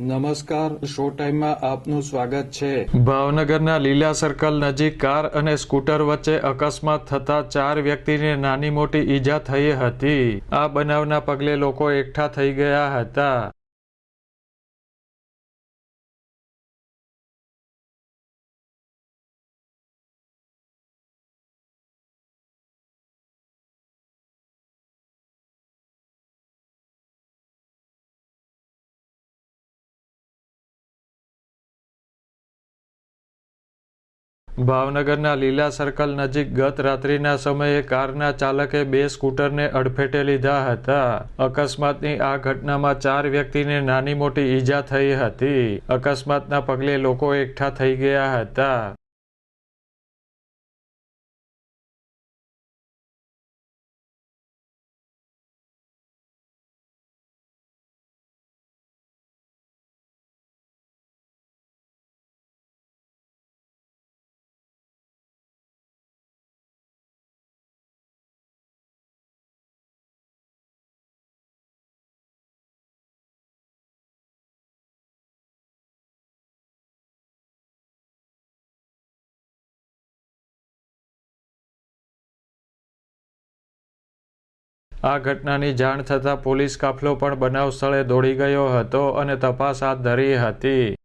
નમસ્કાર, શો ટાઈમમાં આપનું સ્વાગત છે. ભાવનગરના લીલા સર્કલ નજીક કાર અને સ્કૂટર વચ્ચે અકસ્માત થતા ચાર વ્યક્તિને નાની મોટી ઈજા થઈ હતી. આ બનાવના પગલે લોકો એકઠા થઈ ગયા હતા. ભાવનગરના લીલા સર્કલ નજીક ગત રાત્રિના સમયે કારના ચાલકે બે સ્કૂટરને અડફેટે લીધા હતા. અકસ્માતની આ ઘટનામાં ચાર વ્યક્તિને નાની મોટી ઈજા થઈ હતી. અકસ્માતના પગલે લોકો એકઠા થઈ ગયા હતા. આ ઘટનાની જાણ થતાં પોલીસ કાફલો પણ બનાવ સ્થળે દોડી ગયો હતો અને તપાસ હાથ ધરી હતી.